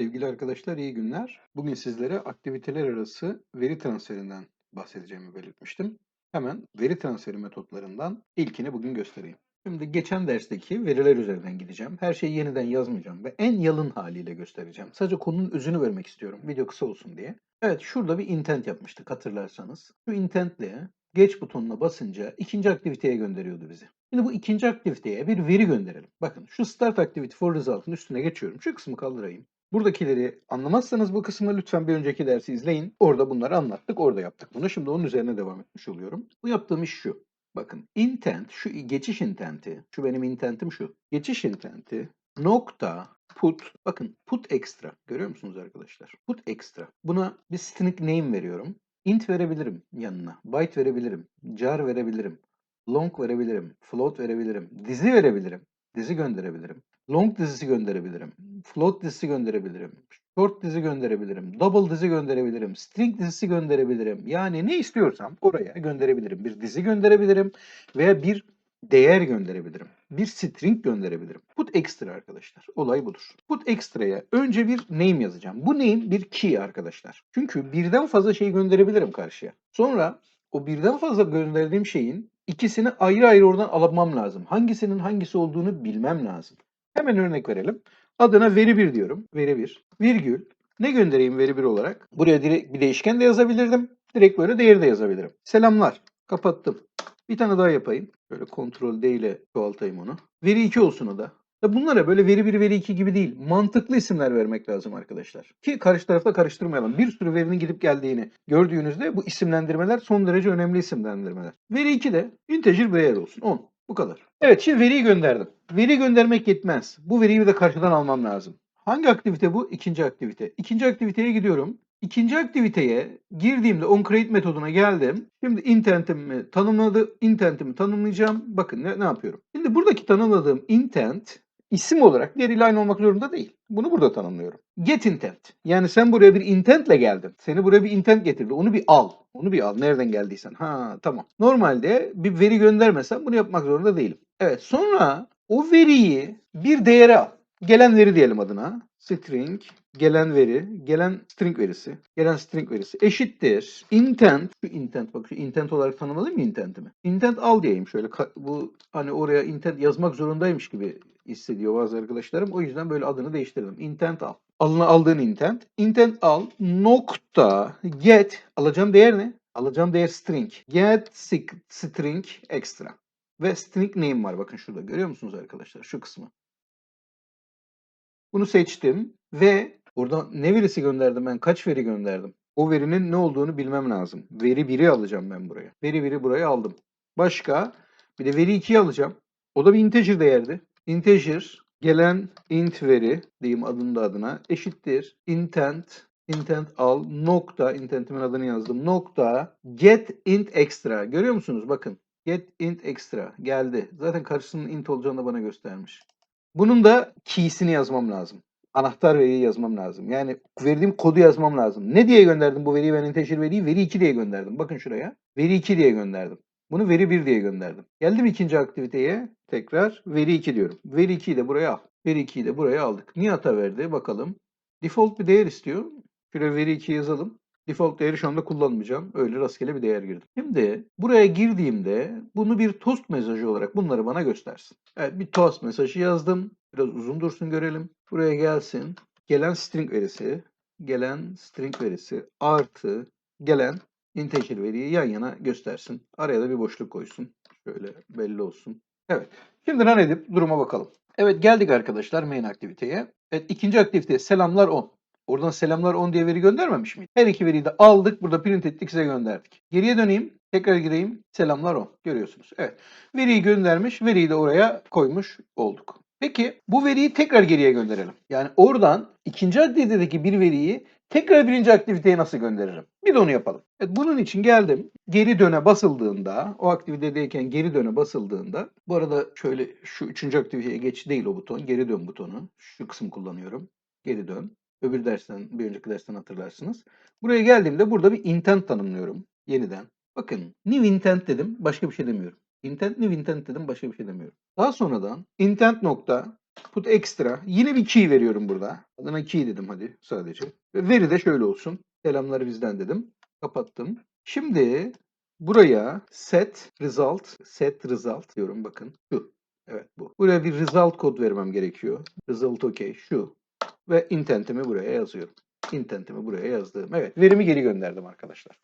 Sevgili arkadaşlar iyi günler. Bugün sizlere aktiviteler arası veri transferinden bahsedeceğimi belirtmiştim. Hemen veri transferi metotlarından ilkini bugün göstereyim. Şimdi geçen dersteki veriler üzerinden gideceğim. Her şeyi yeniden yazmayacağım ve en yalın haliyle göstereceğim. Sadece konunun özünü vermek istiyorum. Video kısa olsun diye. Evet şurada bir intent yapmıştık hatırlarsanız. Şu intentle geç butonuna basınca ikinci aktiviteye gönderiyordu bizi. Şimdi bu ikinci aktiviteye bir veri gönderelim. Bakın şu Start Activity for Result'ın üstüne geçiyorum. Şu kısmı kaldırayım. Buradakileri anlamazsanız bu kısmı lütfen bir önceki dersi izleyin. Orada bunları anlattık, orada yaptık bunu. Şimdi onun üzerine devam etmiş oluyorum. Bu yaptığım iş şu. Bakın intent, şu geçiş intenti, şu benim intentim şu. Geçiş intenti nokta put, bakın put extra. Görüyor musunuz arkadaşlar? Put extra. Buna bir string name veriyorum. Int verebilirim yanına. Byte verebilirim. Jar verebilirim. Long verebilirim. Float verebilirim. Dizi verebilirim. Dizi gönderebilirim. Long dizisi gönderebilirim. Float dizisi gönderebilirim. Short dizi gönderebilirim. Double dizi gönderebilirim. String dizisi gönderebilirim. Yani ne istiyorsam oraya gönderebilirim. Bir dizi gönderebilirim veya bir değer gönderebilirim. Bir string gönderebilirim. Put extra arkadaşlar. Olay budur. Put extra'ya önce bir name yazacağım. Bu name bir key arkadaşlar. Çünkü birden fazla şey gönderebilirim karşıya. Sonra o birden fazla gönderdiğim şeyin ikisini ayrı ayrı oradan almam lazım. Hangisinin hangisi olduğunu bilmem lazım. Hemen örnek verelim. Adına veri 1 diyorum. Veri 1. Virgül. Ne göndereyim veri 1 olarak? Buraya direkt bir değişken de yazabilirdim. Direkt böyle değeri de yazabilirim. Selamlar. Kapattım. Bir tane daha yapayım. Böyle kontrol D ile çoğaltayım onu. Veri 2 olsun o da. Ya bunlara böyle veri 1, veri 2 gibi değil. Mantıklı isimler vermek lazım arkadaşlar. Ki karşı tarafta karıştırmayalım. Bir sürü verinin gidip geldiğini gördüğünüzde bu isimlendirmeler son derece önemli isimlendirmeler. Veri 2 de integer bir değer olsun. 10. Bu kadar. Evet şimdi veriyi gönderdim. Veri göndermek yetmez. Bu veriyi bir de karşıdan almam lazım. Hangi aktivite bu? İkinci aktivite. İkinci aktiviteye gidiyorum. İkinci aktiviteye girdiğimde onCreate metoduna geldim. Şimdi intentimi tanımladı. Intentimi tanımlayacağım. Bakın ne, ne yapıyorum. Şimdi buradaki tanımladığım intent isim olarak diğeriyle aynı olmak zorunda değil. Bunu burada tanımlıyorum. Get intent. Yani sen buraya bir intentle geldin. Seni buraya bir intent getirdi. Onu bir al. Onu bir al. Nereden geldiysen. Ha tamam. Normalde bir veri göndermesem bunu yapmak zorunda değilim. Evet sonra o veriyi bir değere al. Gelen veri diyelim adına. String gelen veri, gelen string verisi, gelen string verisi eşittir. Intent, şu intent bak şu intent olarak tanımladım mı intentimi? Intent al diyeyim şöyle bu hani oraya intent yazmak zorundaymış gibi hissediyor bazı arkadaşlarım. O yüzden böyle adını değiştirdim. Intent al. Alına aldığın intent. Intent al nokta get alacağım değer ne? Alacağım değer string. Get string extra. Ve string name var bakın şurada görüyor musunuz arkadaşlar şu kısmı. Bunu seçtim ve burada ne verisi gönderdim ben? Kaç veri gönderdim? O verinin ne olduğunu bilmem lazım. Veri 1'i alacağım ben buraya. Veri 1'i buraya aldım. Başka bir de veri 2'yi alacağım. O da bir integer değerdi. Integer gelen int veri diyeyim adını da adına eşittir intent intent al nokta intentimin adını yazdım nokta get int extra görüyor musunuz bakın get int extra geldi zaten karşısının int olacağını da bana göstermiş bunun da key'sini yazmam lazım anahtar veriyi yazmam lazım yani verdiğim kodu yazmam lazım ne diye gönderdim bu veriyi ben integer veriyi veri 2 diye gönderdim bakın şuraya veri 2 diye gönderdim bunu veri 1 diye gönderdim. Geldim ikinci aktiviteye. Tekrar veri 2 diyorum. Veri 2'yi de buraya al. Veri 2'yi de buraya aldık. Niye hata verdi? Bakalım. Default bir değer istiyor. Şuraya veri 2 yazalım. Default değeri şu anda kullanmayacağım. Öyle rastgele bir değer girdim. Şimdi buraya girdiğimde bunu bir toast mesajı olarak bunları bana göstersin. Evet bir toast mesajı yazdım. Biraz uzun dursun görelim. Buraya gelsin. Gelen string verisi. Gelen string verisi artı gelen integer veriyi yan yana göstersin. Araya da bir boşluk koysun. Şöyle belli olsun. Evet. Şimdi run edip duruma bakalım. Evet geldik arkadaşlar main aktiviteye. Evet ikinci aktivite selamlar 10. Oradan selamlar 10 diye veri göndermemiş miydi? Her iki veriyi de aldık. Burada print ettik size gönderdik. Geriye döneyim. Tekrar gireyim. Selamlar 10. Görüyorsunuz. Evet. Veriyi göndermiş. Veriyi de oraya koymuş olduk. Peki bu veriyi tekrar geriye gönderelim. Yani oradan ikinci aktivitedeki bir veriyi tekrar birinci aktiviteye nasıl gönderirim? Bir de onu yapalım. Evet, bunun için geldim. Geri döne basıldığında, o aktivitedeyken geri döne basıldığında, bu arada şöyle şu üçüncü aktiviteye geç değil o buton, geri dön butonu. Şu kısım kullanıyorum. Geri dön. Öbür dersten, bir önceki dersten hatırlarsınız. Buraya geldiğimde burada bir intent tanımlıyorum. Yeniden. Bakın new intent dedim. Başka bir şey demiyorum. Intent new intent dedim. Başka bir şey demiyorum. Daha sonradan intent nokta Put extra. Yine bir key veriyorum burada. Adına key dedim hadi sadece. Ve veri de şöyle olsun. Selamlar bizden dedim. Kapattım. Şimdi buraya set result, set result diyorum bakın. Şu. Evet bu. Buraya bir result kod vermem gerekiyor. Result okay şu. Ve intentimi buraya yazıyorum. Intentimi buraya yazdım. Evet verimi geri gönderdim arkadaşlar.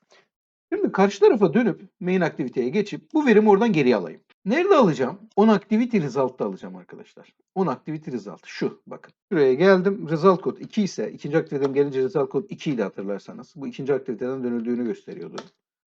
Şimdi karşı tarafa dönüp main aktiviteye geçip bu verimi oradan geri alayım. Nerede alacağım? On activity result'ta alacağım arkadaşlar. On activity result şu bakın. Şuraya geldim. Result kod 2 ise ikinci aktivitem gelince result kod 2 idi hatırlarsanız. Bu ikinci aktiviteden dönüldüğünü gösteriyordu.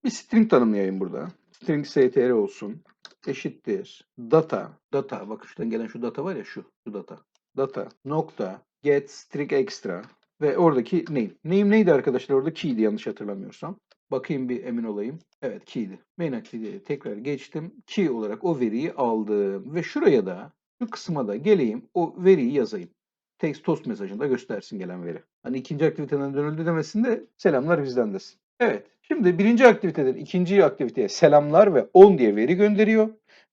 Bir string tanımlayayım burada. String str olsun. Eşittir. Data. Data. Bak şuradan gelen şu data var ya şu. Şu data. Data. Nokta. Get string extra. Ve oradaki name. Name neydi arkadaşlar? Orada key'di yanlış hatırlamıyorsam. Bakayım bir emin olayım. Evet key'di. Main activity'ye tekrar geçtim. Key olarak o veriyi aldım. Ve şuraya da şu kısma da geleyim. O veriyi yazayım. Text toast mesajında göstersin gelen veri. Hani ikinci aktiviteden dönüldü demesin de selamlar bizden desin. Evet. Şimdi birinci aktiviteden ikinci aktiviteye selamlar ve 10 diye veri gönderiyor.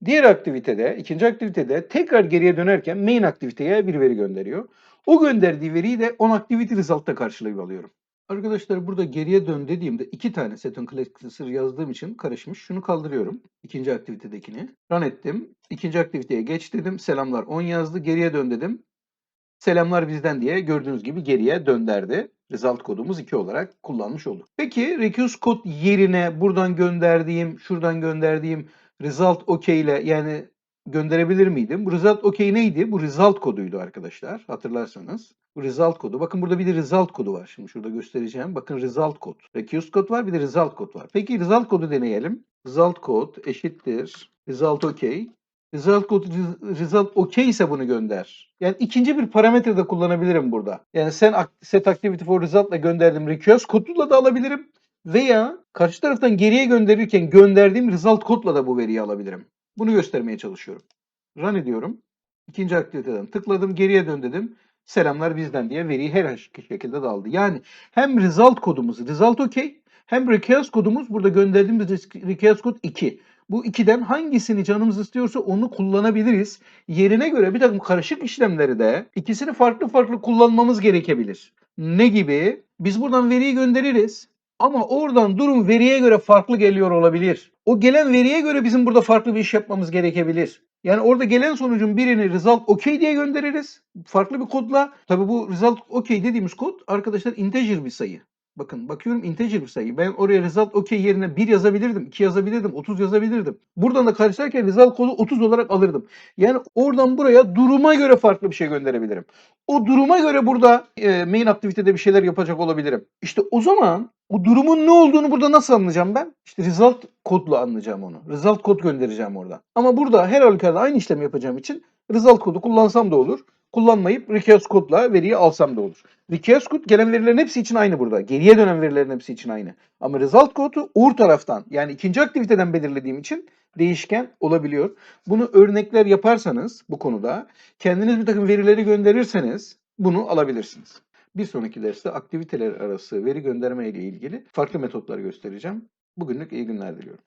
Diğer aktivitede, ikinci aktivitede tekrar geriye dönerken main aktiviteye bir veri gönderiyor. O gönderdiği veriyi de on activity result'ta karşılayıp alıyorum. Arkadaşlar burada geriye dön dediğimde iki tane set on cluster yazdığım için karışmış. Şunu kaldırıyorum. ikinci aktivitedekini. Run ettim. İkinci aktiviteye geç dedim. Selamlar 10 yazdı. Geriye dön dedim. Selamlar bizden diye gördüğünüz gibi geriye dönderdi. Result kodumuz 2 olarak kullanmış olduk. Peki recurse kod yerine buradan gönderdiğim, şuradan gönderdiğim result OK ile yani gönderebilir miydim? Bu result OK neydi? Bu result koduydu arkadaşlar hatırlarsanız. Bu result kodu. Bakın burada bir de result kodu var. Şimdi şurada göstereceğim. Bakın result kod. Recurse kod var bir de result kod var. Peki result kodu deneyelim. Result kod eşittir. Result OK. Result kod result OK ise bunu gönder. Yani ikinci bir parametre de kullanabilirim burada. Yani sen set activity for result ile gönderdiğim request koduyla da alabilirim. Veya karşı taraftan geriye gönderirken gönderdiğim result kodla da bu veriyi alabilirim. Bunu göstermeye çalışıyorum. Run ediyorum. İkinci aktiviteden tıkladım. Geriye dön dedim. Selamlar bizden diye veriyi her şekilde de aldı. Yani hem result kodumuz result OK hem request kodumuz burada gönderdiğimiz request kod 2. Bu ikiden hangisini canımız istiyorsa onu kullanabiliriz. Yerine göre bir takım karışık işlemleri de ikisini farklı farklı kullanmamız gerekebilir. Ne gibi? Biz buradan veriyi göndeririz. Ama oradan durum veriye göre farklı geliyor olabilir. O gelen veriye göre bizim burada farklı bir iş yapmamız gerekebilir. Yani orada gelen sonucun birini result OK diye göndeririz. Farklı bir kodla. Tabii bu result OK dediğimiz kod arkadaşlar integer bir sayı. Bakın bakıyorum integer bir sayı. Ben oraya result OK yerine 1 yazabilirdim, 2 yazabilirdim, 30 yazabilirdim. Buradan da karşılarken result kodu 30 olarak alırdım. Yani oradan buraya duruma göre farklı bir şey gönderebilirim. O duruma göre burada e, main aktivitede bir şeyler yapacak olabilirim. İşte o zaman o durumun ne olduğunu burada nasıl anlayacağım ben? İşte result kodla anlayacağım onu. Result kod göndereceğim oradan. Ama burada her halükarda aynı işlemi yapacağım için result kodu kullansam da olur. Kullanmayıp request kodla veriyi alsam da olur. Request kod gelen verilerin hepsi için aynı burada. Geriye dönen verilerin hepsi için aynı. Ama result kodu uğur taraftan yani ikinci aktiviteden belirlediğim için değişken olabiliyor. Bunu örnekler yaparsanız bu konuda kendiniz bir takım verileri gönderirseniz bunu alabilirsiniz. Bir sonraki derste aktiviteler arası veri gönderme ile ilgili farklı metotlar göstereceğim. Bugünlük iyi günler diliyorum.